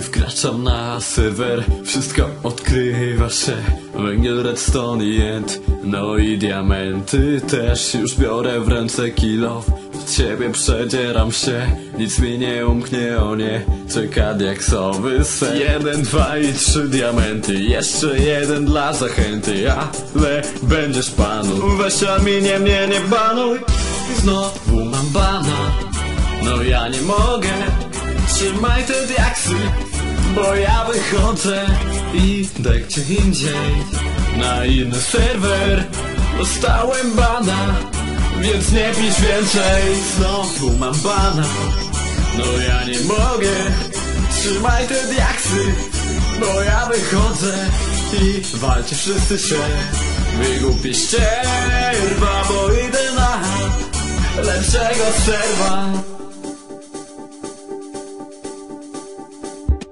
Gdy wkraczam na serwer, wszystko odkrywa się. Węgiel, redstone i jęt, no i diamenty też Już biorę w ręce kilo, w ciebie przedzieram się Nic mi nie umknie, o nie, czeka diaksowy sen Jeden, dwa i trzy diamenty, jeszcze jeden dla zachęty. Ale będziesz panu, weź a mnie, mnie nie banuj. Znowu mam bana, no ja nie mogę. Trzymaj te diaksy, bo ja wychodzę i idę gdzie indziej. Na inny serwer dostałem bana Więc nie pisz więcej, znowu mam bana. No ja nie mogę, trzymaj te diaksy Bo ja wychodzę i walcie wszyscy się. Wygłupi ścierwa, bo idę na lepszego serwa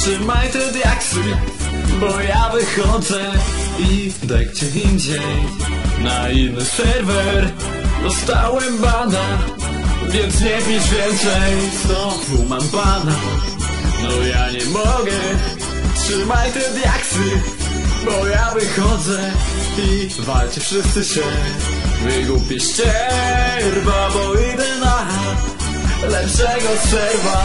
Trzymaj te diaksy, bo ja wychodzę i idę gdzie indziej. Na inny serwer dostałem bana Więc nie pisz więcej, znowu mam bana No ja nie mogę, trzymaj te diaksy Bo ja wychodzę i walcie wszyscy się. Wygłupi ścierwa, bo idę na lepszego serwa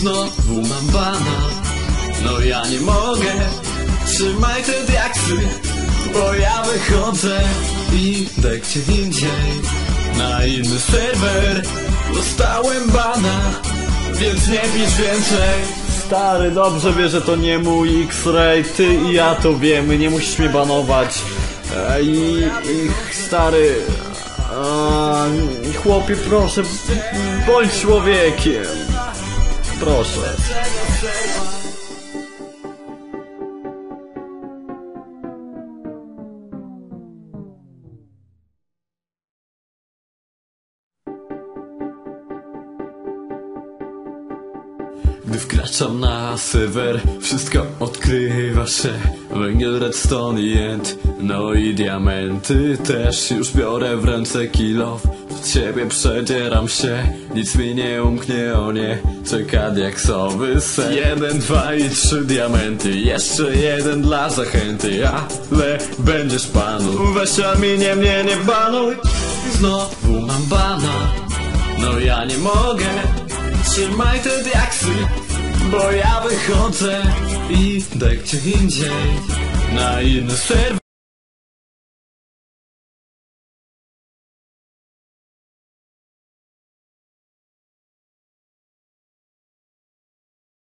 Znowu mam bana. No ja nie mogę. Trzymaj te diaksy Bo ja wychodzę I idę gdzie indziej. Na inny serwer Dostałem bana Więc nie pisz więcej. Stary, dobrze wie, że to nie mój X-Ray, ty i ja to wiemy, nie musisz mnie banować. I, i stary, chłopie, proszę, bądź człowiekiem. Proszę. Gdy wkraczam na serwer, wszystko odkrywa się Węgiel, redstone i jęt, no i diamenty też Już biorę w ręce kilo, ciebie przedzieram się. Nic mi nie umknie, o nie, czeka diaksowy sen. Jeden, dwa i trzy diamenty, jeszcze jeden dla zachęty. Ale będziesz panu, weź a mnie, mnie nie banuj. Znowu mam bana, no ja nie mogę. Trzymaj te diaksy, bo ja wychodzę idę gdzie indziej. Na inny serwer